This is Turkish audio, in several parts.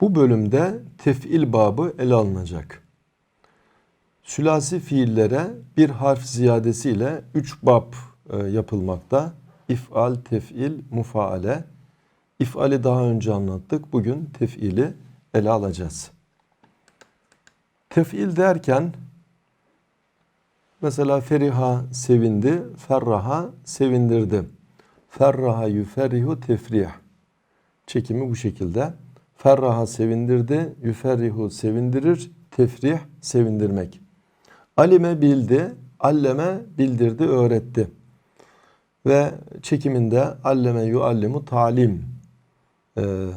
Bu bölümde tef'il babı ele alınacak. Sülasi fiillere bir harf ziyadesiyle üç bab e, yapılmakta. İf'al, tef'il, mufaale. İf'ali daha önce anlattık. Bugün tef'ili ele alacağız. Tef'il derken mesela feriha sevindi, ferraha sevindirdi. Ferraha yüferrihu tefrih. Çekimi bu şekilde. Ferraha sevindirdi, yüferrihu sevindirir, tefrih sevindirmek. Alime bildi, alleme bildirdi, öğretti. Ve çekiminde alleme yuallimu talim. Ee,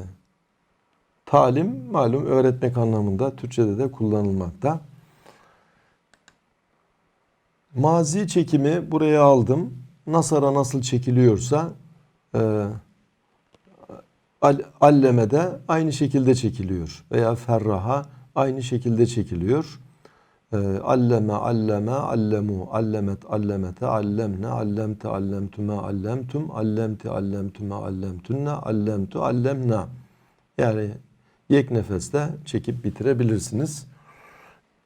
talim malum öğretmek anlamında Türkçe'de de kullanılmakta. Mazi çekimi buraya aldım. Nasara nasıl çekiliyorsa e, alleme de aynı şekilde çekiliyor. Veya ferraha aynı şekilde çekiliyor. E, alleme, alleme, allemu, allemet, allemete, allemne, allemte, allemtüme, allemtum, allemti, allemtüme, allemtünne, allemtu, allemna. Yani yek nefeste çekip bitirebilirsiniz.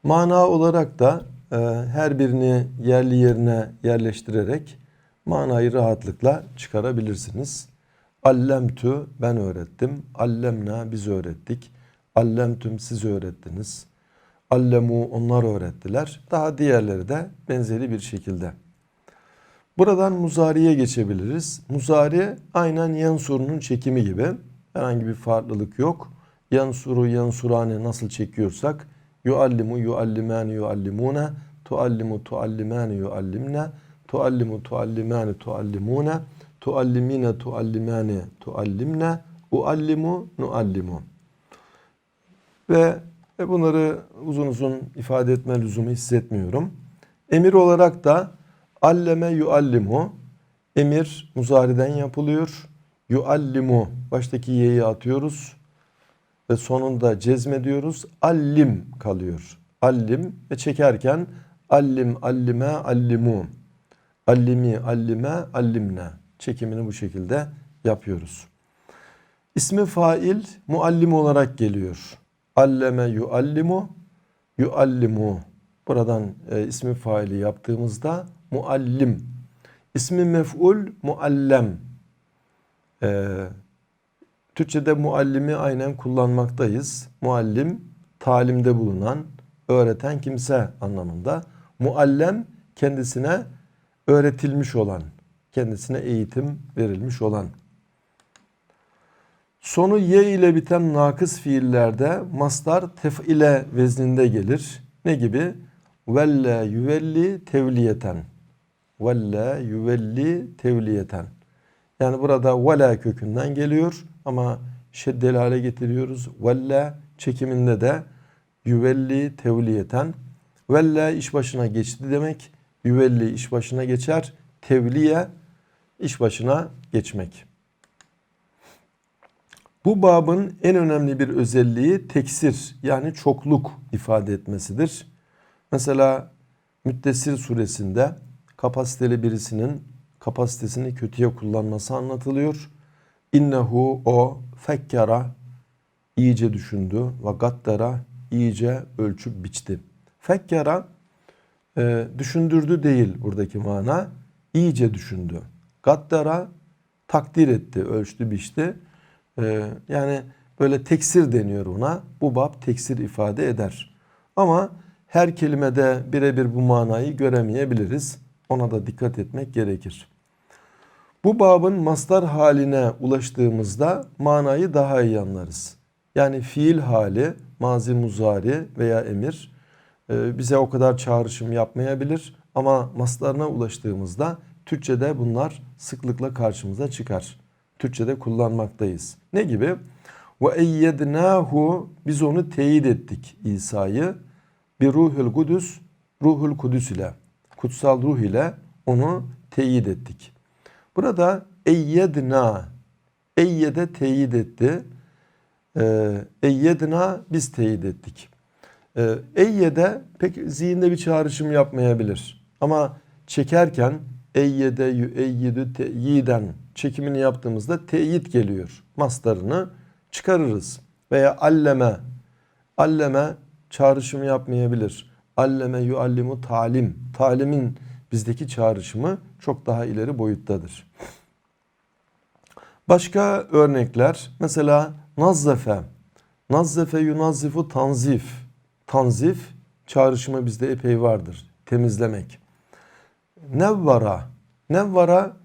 Mana olarak da e, her birini yerli yerine yerleştirerek manayı rahatlıkla çıkarabilirsiniz. Allemtü ben öğrettim. Allemna biz öğrettik. Allemtüm siz öğrettiniz. Allemu onlar öğrettiler. Daha diğerleri de benzeri bir şekilde. Buradan muzariye geçebiliriz. Muzari aynen yansurunun çekimi gibi. Herhangi bir farklılık yok. Yansuru yansurane nasıl çekiyorsak yuallimu yuallimani yuallimune tuallimu tuallimani yuallimne tuallimu tuallimani tuallimune tuallimine tuallimani tuallimne uallimu nuallimu ve bunları uzun uzun ifade etme lüzumu hissetmiyorum. Emir olarak da alleme yuallimu emir muzariden yapılıyor. Yuallimu baştaki y'yi atıyoruz ve sonunda cezmediyoruz. Allim kalıyor. Allim ve çekerken allim, allime, allimu. Allimi, allime, allimne. Çekimini bu şekilde yapıyoruz. İsmi fail muallim olarak geliyor. Alleme yuallimu, yuallimu. Buradan e, ismi faili yaptığımızda muallim. İsmi mef'ul muallem. E, Türkçe'de muallimi aynen kullanmaktayız. Muallim talimde bulunan, öğreten kimse anlamında. Muallem kendisine öğretilmiş olan, kendisine eğitim verilmiş olan. Sonu ye ile biten nakıs fiillerde mastar tef'ile vezninde gelir. Ne gibi? Velle yüvelli tevliyeten. Velle yüvelli tevliyeten. Yani burada vela kökünden geliyor ama şeddeli hale getiriyoruz. Velle çekiminde de yüvelli tevliyeten. Velle iş başına geçti demek. Yüvelli iş başına geçer. Tevliye iş başına geçmek. Bu babın en önemli bir özelliği teksir yani çokluk ifade etmesidir. Mesela Müddessir suresinde kapasiteli birisinin kapasitesini kötüye kullanması anlatılıyor. İnnehu o fekkara iyice düşündü ve gaddara iyice ölçüp biçti. Fekkara e, düşündürdü değil buradaki mana. iyice düşündü. Gaddara takdir etti, ölçtü, biçti. E, yani böyle teksir deniyor buna. Bu bab teksir ifade eder. Ama her kelimede birebir bu manayı göremeyebiliriz. Ona da dikkat etmek gerekir. Bu babın mastar haline ulaştığımızda manayı daha iyi anlarız. Yani fiil hali, mazi muzari veya emir e, bize o kadar çağrışım yapmayabilir. Ama mastarına ulaştığımızda Türkçe'de bunlar sıklıkla karşımıza çıkar. Türkçe'de kullanmaktayız. Ne gibi? Ve eyyednahu biz onu teyit ettik İsa'yı bir ruhul kudüs ruhul kudüs ile kutsal ruh ile onu teyit ettik. Burada eyyedna eyyede teyit etti. Ee, eyyedna biz teyit ettik. Ee, eyyede pek zihinde bir çağrışım yapmayabilir. Ama çekerken eyyede yüeyyidü teyiden çekimini yaptığımızda teyit geliyor. Mastarını çıkarırız. veya alleme. Alleme çağrışımı yapmayabilir. Alleme yuallimu talim. Talimin bizdeki çağrışımı çok daha ileri boyuttadır. Başka örnekler mesela nazzefe. Nazzefe yunazzifu tanzif. Tanzif çağrışımı bizde epey vardır. Temizlemek. Nevvara. Nevvara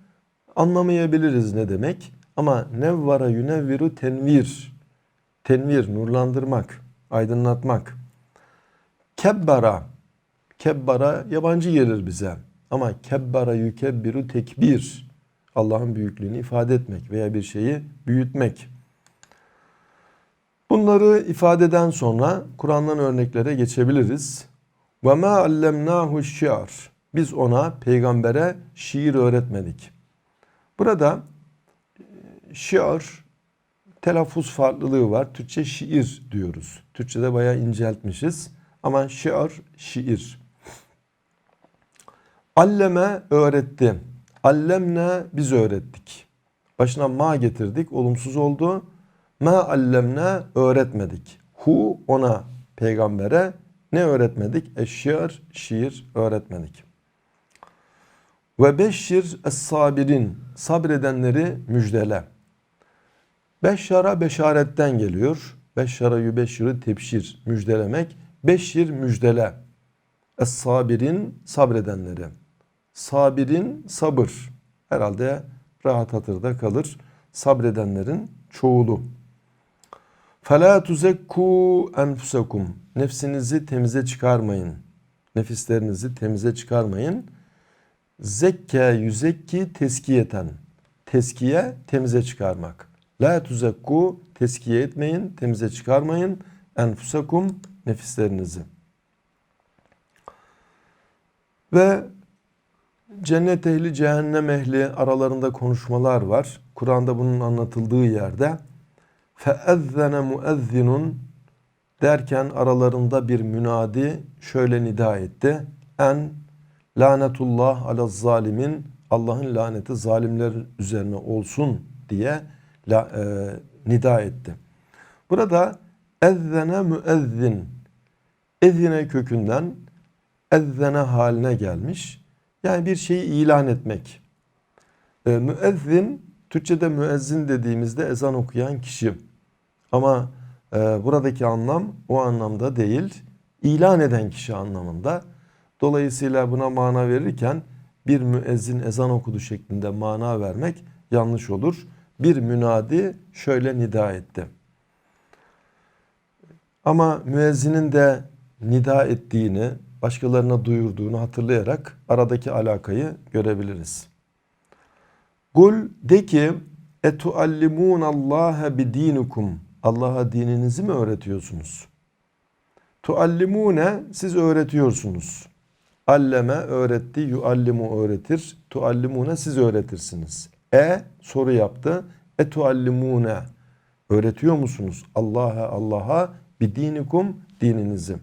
anlamayabiliriz ne demek. Ama nevvara yunevviru tenvir. Tenvir, nurlandırmak, aydınlatmak. Kebbara. Kebbara yabancı gelir bize. Ama kebbara yukebbiru tekbir. Allah'ın büyüklüğünü ifade etmek veya bir şeyi büyütmek. Bunları ifadeden sonra Kur'an'dan örneklere geçebiliriz. Ve ma allemnahu. Biz ona peygambere şiir öğretmedik. Burada e, şiar telaffuz farklılığı var. Türkçe şiir diyoruz. Türkçede bayağı inceltmişiz. Ama şiar şiir. Alleme öğretti. Allemne biz öğrettik. Başına ma getirdik. Olumsuz oldu. Ma allemne öğretmedik. Hu ona peygambere ne öğretmedik? Eşşiar şiir öğretmedik. Ve beşşir es-sabirin sabredenleri müjdele. Beşşara beşaretten geliyor. Beşşara yübeşşiri tepşir müjdelemek. Beşşir müjdele. Es-sabirin sabredenleri. Sabirin sabır. Herhalde rahat hatırda kalır. Sabredenlerin çoğulu. فَلَا تُزَكُّوا enfusakum. Nefsinizi temize çıkarmayın. Nefislerinizi temize çıkarmayın. Zekke yüzekki teskiyeten. Teskiye temize çıkarmak. La tuzekku teskiye etmeyin, temize çıkarmayın. Enfusakum nefislerinizi. Ve cennet ehli, cehennem ehli aralarında konuşmalar var. Kur'an'da bunun anlatıldığı yerde feezzene muezzinun derken aralarında bir münadi şöyle nida etti. En lanetullah ala zalimin Allah'ın laneti zalimler üzerine olsun diye la, e, nida etti. Burada ezzene müezzin ezine kökünden ezzene haline gelmiş. Yani bir şeyi ilan etmek. E, müezzin Türkçe'de müezzin dediğimizde ezan okuyan kişi. Ama e, buradaki anlam o anlamda değil. ilan eden kişi anlamında. Dolayısıyla buna mana verirken bir müezzin ezan okudu şeklinde mana vermek yanlış olur. Bir münadi şöyle nida etti. Ama müezzinin de nida ettiğini, başkalarına duyurduğunu hatırlayarak aradaki alakayı görebiliriz. Kul de ki etuallimun Allah'a bidinikum. Allah'a dininizi mi öğretiyorsunuz? Tuallimune siz öğretiyorsunuz. Alleme öğretti, yuallimu öğretir. Tuallimune siz öğretirsiniz. E soru yaptı. E tuallimune öğretiyor musunuz? Allah'a Allah'a bidinikum dininizi.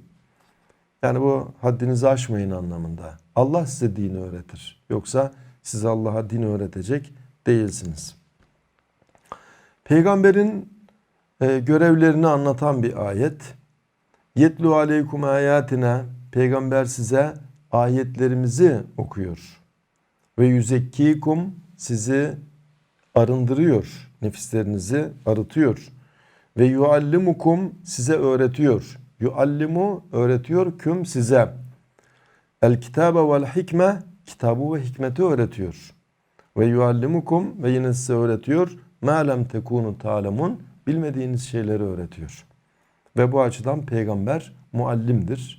Yani bu haddinizi aşmayın anlamında. Allah size dini öğretir. Yoksa siz Allah'a din öğretecek değilsiniz. Peygamberin e, görevlerini anlatan bir ayet. Yetlu aleykum ayatine Peygamber size ayetlerimizi okuyor. Ve yüzekkikum sizi arındırıyor. Nefislerinizi arıtıyor. Ve yuallimukum size öğretiyor. Yuallimu öğretiyor küm size. El kitabe vel hikme kitabı ve hikmeti öğretiyor. Ve yuallimukum ve yine size öğretiyor. Ma lem tekunu ta'lemun bilmediğiniz şeyleri öğretiyor. Ve bu açıdan peygamber muallimdir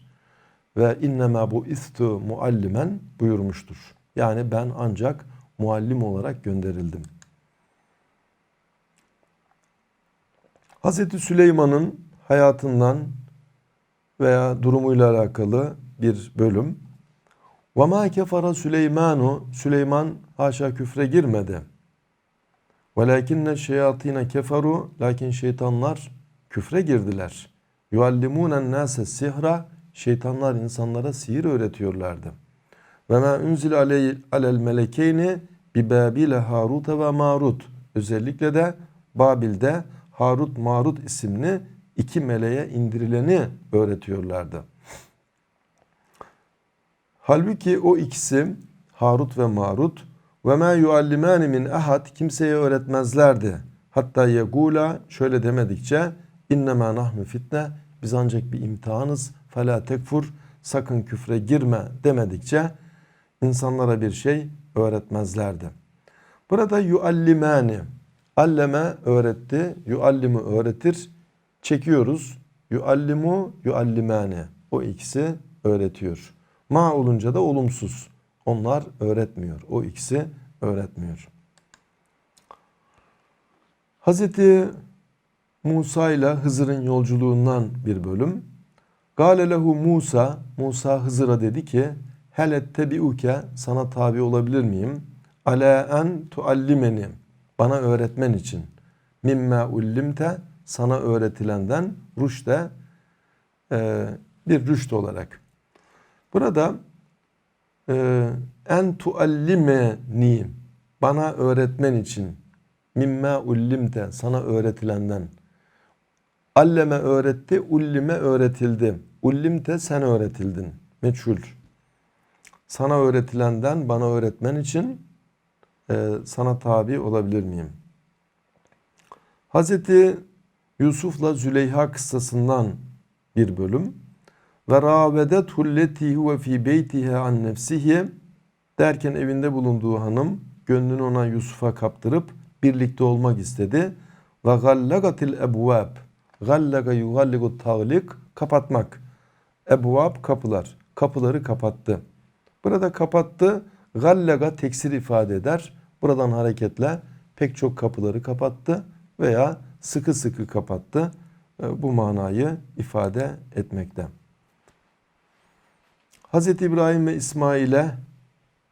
Ve innema bu istu muallimen buyurmuştur. Yani ben ancak muallim olarak gönderildim. Hazreti Süleyman'ın hayatından veya durumuyla alakalı bir bölüm. وَمَا كَفَرَ Süleymanu Süleyman haşa küfre girmedi. وَلَاكِنَّ şeyatine keferu Lakin şeytanlar küfre girdiler. يُعَلِّمُونَ النَّاسَ sihra Şeytanlar insanlara sihir öğretiyorlardı. Ve ma unzil alel melekeyni bi Babil Harut ve Marut. Özellikle de Babil'de Harut Marut isimli iki meleğe indirileni öğretiyorlardı. Halbuki o ikisi Harut ve Marut ve ma yuallimani min ahad kimseye öğretmezlerdi. Hatta yegula şöyle demedikçe innema nahnu fitne biz ancak bir imtihanız fela tekfur sakın küfre girme demedikçe insanlara bir şey öğretmezlerdi. Burada yuallimani alleme öğretti, yuallimu öğretir. Çekiyoruz. Yuallimu yuallimani. O ikisi öğretiyor. Ma olunca da olumsuz. Onlar öğretmiyor. O ikisi öğretmiyor. Hazreti Musa ile Hızır'ın yolculuğundan bir bölüm. Gale lehu Musa, Musa Hızır'a dedi ki, Hel ettebiuke, sana tabi olabilir miyim? Ala en tuallimeni, bana öğretmen için. Mimme ullimte, sana öğretilenden rüşte, e, bir rüşt olarak. Burada e, en tuallimeni, bana öğretmen için. Mimme ullimte, sana öğretilenden. Alleme öğretti, ullime öğretildi. Ullimte sen öğretildin. Meçhul. Sana öğretilenden bana öğretmen için e, sana tabi olabilir miyim? Hazreti Yusuf'la Züleyha kıssasından bir bölüm. Ve râvede tulleti huve fî beytihe an nefsihi derken evinde bulunduğu hanım gönlünü ona Yusuf'a kaptırıp birlikte olmak istedi. Ve gallagatil ebvab gallaga yugalligu tağlik kapatmak. Ebvab kapılar. Kapıları kapattı. Burada kapattı. Gallaga teksir ifade eder. Buradan hareketle pek çok kapıları kapattı veya sıkı sıkı kapattı. E, bu manayı ifade etmekte. Hz. İbrahim ve İsmail'e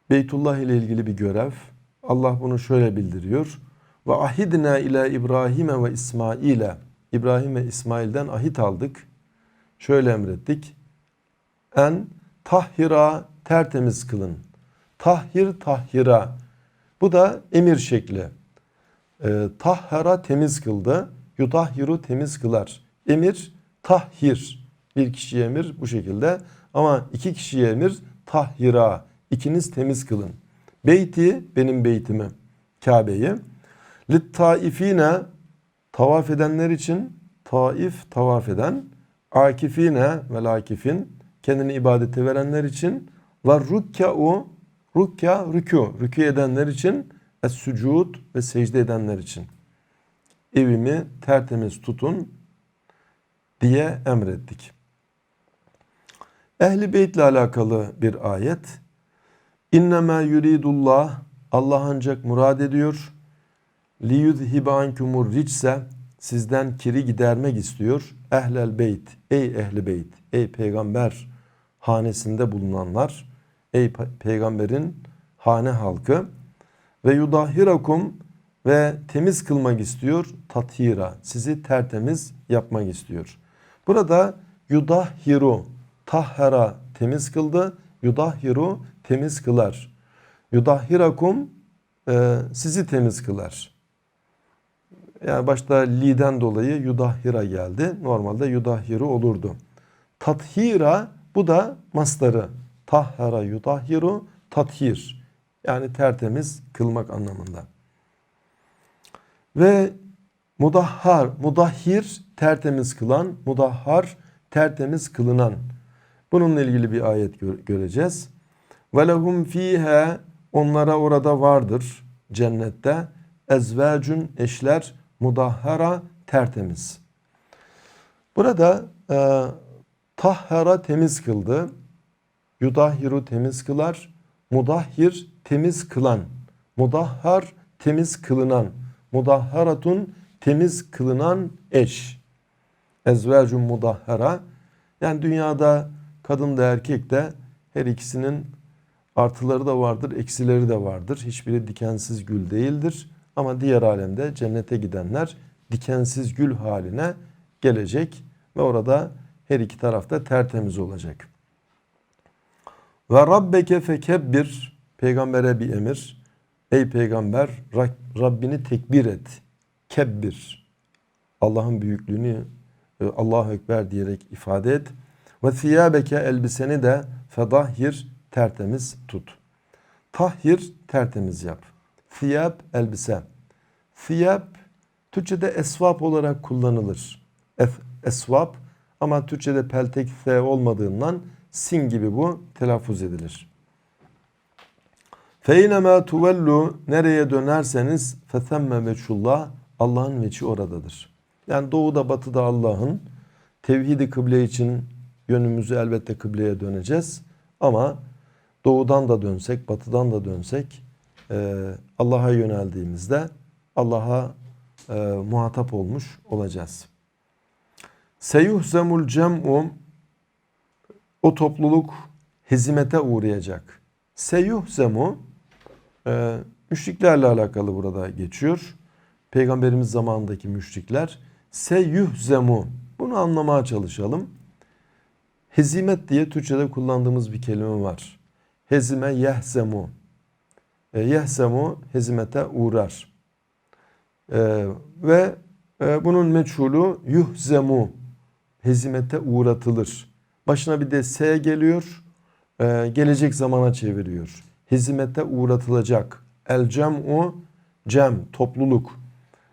Beytullah ile ilgili bir görev. Allah bunu şöyle bildiriyor. Ve ahidna ila İbrahim'e ve İsmail'e İbrahim ve İsmail'den ahit aldık. Şöyle emrettik. En tahhira tertemiz kılın. Tahhir tahhira. Bu da emir şekli. E, tahhara temiz kıldı. Yutahhiru temiz kılar. Emir tahhir. Bir kişiye emir bu şekilde. Ama iki kişiye emir tahhira. İkiniz temiz kılın. Beyti benim beytimi. Kabe'yi. Lit taifine tavaf edenler için taif tavaf eden akifine ve lakifin kendini ibadete verenler için ve rukka'u rukka rükû rükû edenler için es sucud ve secde edenler için evimi tertemiz tutun diye emrettik. Ehli Beyt ile alakalı bir ayet. İnnemâ yuridullah Allah ancak murad ediyor. Li yuzhibe ankumur ricse sizden kiri gidermek istiyor. Ehlel beyt ey ehli beyt ey peygamber hanesinde bulunanlar ey peygamberin hane halkı ve yudahirakum ve temiz kılmak istiyor tathira sizi tertemiz yapmak istiyor. Burada yudahiru tahhara temiz kıldı yudahiru temiz kılar. Yudahirakum e, sizi temiz kılar. Yani başta li'den dolayı yudahira geldi. Normalde yudahiru olurdu. Tathira bu da mastarı. Tahhara yudahiru tathir. Yani tertemiz kılmak anlamında. Ve mudahhar, mudahhir tertemiz kılan, mudahhar tertemiz kılınan. Bununla ilgili bir ayet göreceğiz. Ve lehum fiha onlara orada vardır cennette ezvacun eşler mudahhara tertemiz. Burada e, tahhara temiz kıldı. Yudahiru temiz kılar. Mudahhir temiz kılan. Mudahhar temiz kılınan. Mudahharatun temiz kılınan eş. Ezvacun mudahhara. Yani dünyada kadın da erkek de her ikisinin artıları da vardır, eksileri de vardır. Hiçbiri dikensiz gül değildir. Ama diğer alemde cennete gidenler dikensiz gül haline gelecek ve orada her iki tarafta tertemiz olacak. Ve rabbeke fekebbir peygambere bir emir. Ey peygamber Rabbini tekbir et. Kebbir. Allah'ın büyüklüğünü e, Allahu Ekber diyerek ifade et. Ve thiyabeke elbiseni de fedahhir tertemiz tut. Tahhir tertemiz yap. Thiyab elbise. Thiyab Türkçe'de esvap olarak kullanılır. Es- Esvap ama Türkçe'de peltek f olmadığından sin gibi bu telaffuz edilir. Feynema tuvellu nereye dönerseniz fethemme veçullah Allah'ın veçi oradadır. Yani doğuda batıda Allah'ın tevhidi kıble için yönümüzü elbette kıbleye döneceğiz. Ama doğudan da dönsek, batıdan da dönsek e, Allah'a yöneldiğimizde Allah'a e, muhatap olmuş olacağız. Seyuhzemul cem'u o topluluk hizmete uğrayacak. Seyuhzemu e, müşriklerle alakalı burada geçiyor. Peygamberimiz zamanındaki müşrikler seyuhzemu bunu anlamaya çalışalım. Hezimet diye Türkçe'de kullandığımız bir kelime var. Hezime yehzemu. E, yehzemu hezimete uğrar. E, ve e, bunun meçhulu yuhzemu. Hezimete uğratılır. Başına bir de S geliyor. E, gelecek zamana çeviriyor. Hezimete uğratılacak. El cem'u cem topluluk.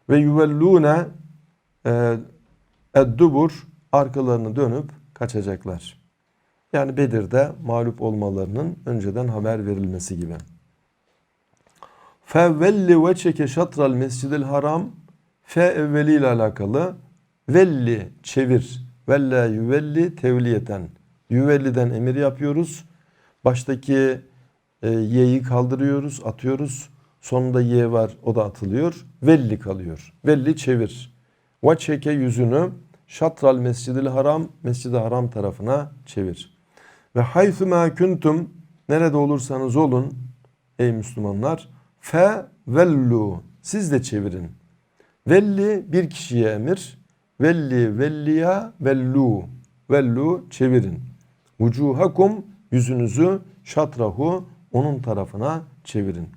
Ve yuvellune e, eddubur arkalarını dönüp kaçacaklar. Yani Bedir'de mağlup olmalarının önceden haber verilmesi gibi. Fevvelli ve çeke şatral mescidil haram fe evveli ile alakalı velli çevir vella yüvelli tevliyeten yüvelliden emir yapıyoruz. Baştaki e, y'yi kaldırıyoruz, atıyoruz. Sonunda y var, o da atılıyor. Velli kalıyor. Velli çevir. Ve çeke yüzünü şatral mescidil haram, mescidi haram tarafına çevir. Ve haythu ma kuntum nerede olursanız olun ey Müslümanlar fe vellu siz de çevirin. Velli bir kişiye emir. Velli velliya vellu. Vellu çevirin. Vucuhakum yüzünüzü şatrahu onun tarafına çevirin.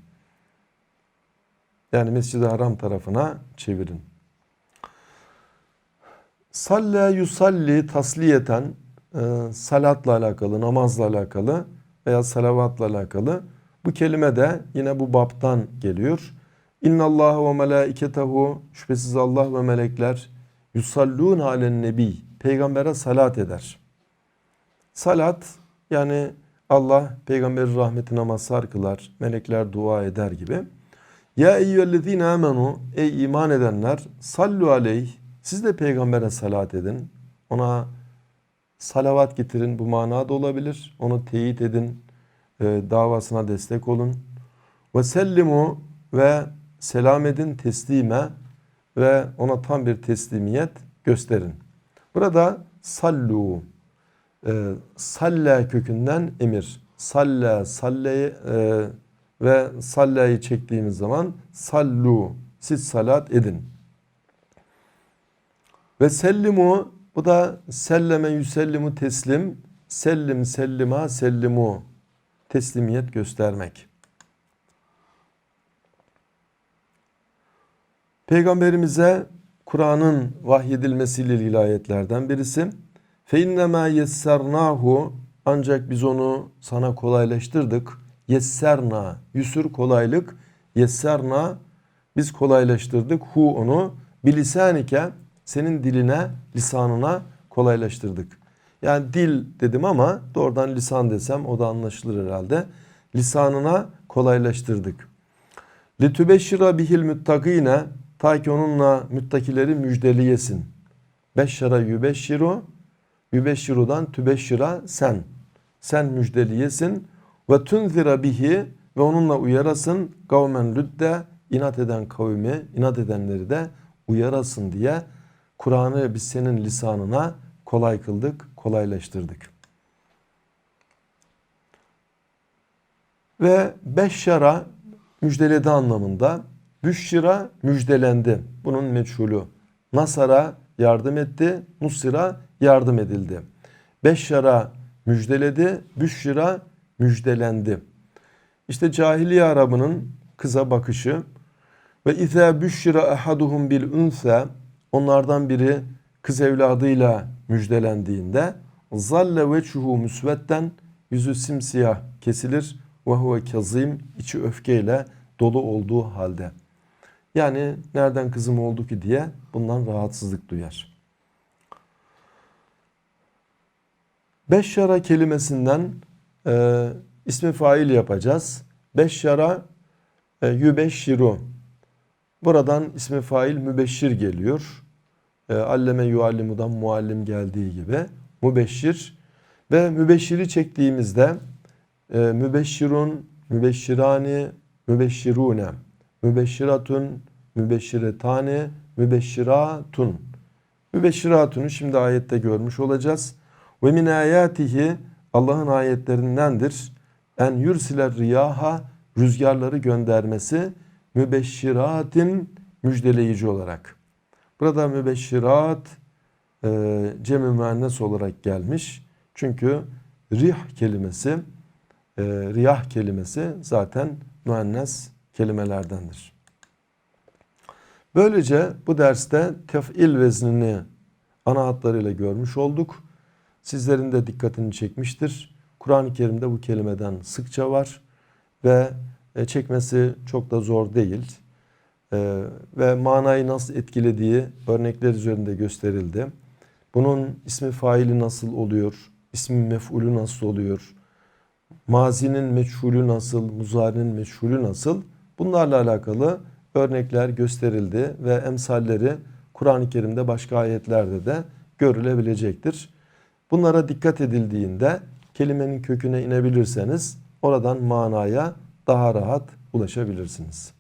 Yani Mescid-i Haram tarafına çevirin. Salle yusalli tasliyeten e, salatla alakalı, namazla alakalı veya salavatla alakalı. Bu kelime de yine bu baptan geliyor. İnna Allah ve melaiketehu şüphesiz Allah ve melekler yusallun alen nebi peygambere salat eder. Salat yani Allah peygamberin rahmetine mazhar kılar, melekler dua eder gibi. Ya eyyühellezine amenu ey iman edenler sallu aleyh siz de peygambere salat edin. Ona salavat getirin bu manada olabilir. Onu teyit edin. E, davasına destek olun. Ve sellimu ve selam edin teslime ve ona tam bir teslimiyet gösterin. Burada sallu e, salle kökünden emir. Salle, salleyi e, ve sallayı çektiğimiz zaman sallu siz salat edin. Ve sellimu bu da selleme yüsellimu teslim sellim sellima sellimu teslimiyet göstermek. Peygamberimize Kur'an'ın vahyedilmesiyle ilgili ayetlerden birisi. İnnemâ yessernâhu ancak biz onu sana kolaylaştırdık. Yesserna yüsür kolaylık. Yesserna biz kolaylaştırdık. Hu onu bilisanike senin diline, lisanına kolaylaştırdık. Yani dil dedim ama doğrudan lisan desem o da anlaşılır herhalde. Lisanına kolaylaştırdık. Litübeşşira bihil müttakine ta ki onunla müttakileri müjdeliyesin. Beşşara yübeşşiru yübeşşirudan tübeşşira sen. Sen müjdeliyesin ve tunzira bihi ve onunla uyarasın kavmen lüdde inat eden kavmi, inat edenleri de uyarasın diye Kur'an'ı biz senin lisanına kolay kıldık, kolaylaştırdık. Ve beşşara müjdeledi anlamında, büşşira müjdelendi. Bunun meçhulü. Nasara yardım etti, nusira yardım edildi. Beşşara müjdeledi, büşşira müjdelendi. İşte cahiliye Arabının kıza bakışı ve izâ büşşira ahaduhum bil unsa onlardan biri kız evladıyla müjdelendiğinde zalle veçhuhu müsvedden yüzü simsiyah kesilir ve huve kazim içi öfkeyle dolu olduğu halde. Yani nereden kızım oldu ki diye bundan rahatsızlık duyar. Beşşara kelimesinden e, ismi fail yapacağız. Beşşara e, yübeşşiru. Buradan ismi fail mübeşşir geliyor. E, alleme yuallimudan muallim geldiği gibi. Mübeşşir ve mübeşşiri çektiğimizde e, mübeşşirun, mübeşşirani, mübeşşirune, mübeşşiratun, mübeşşiretani, mübeşşiratun. Mübeşşiratun'u şimdi ayette görmüş olacağız. Ve min ayatihi Allah'ın ayetlerindendir. En yursiler riyaha rüzgarları göndermesi mübeşşiratin müjdeleyici olarak. Burada mübeşşirat e, cem-i müennes olarak gelmiş. Çünkü rih kelimesi, e, riyah kelimesi zaten müennes kelimelerdendir. Böylece bu derste tef'il veznini ana hatlarıyla görmüş olduk. Sizlerin de dikkatini çekmiştir. Kur'an-ı Kerim'de bu kelimeden sıkça var ve e, çekmesi çok da zor değil. E, ve manayı nasıl etkilediği örnekler üzerinde gösterildi. Bunun ismi faili nasıl oluyor? ismi mef'ulü nasıl oluyor? Mazinin meçhulü nasıl? Muzarinin meçhulü nasıl? Bunlarla alakalı örnekler gösterildi ve emsalleri Kur'an-ı Kerim'de başka ayetlerde de görülebilecektir. Bunlara dikkat edildiğinde kelimenin köküne inebilirseniz oradan manaya daha rahat ulaşabilirsiniz.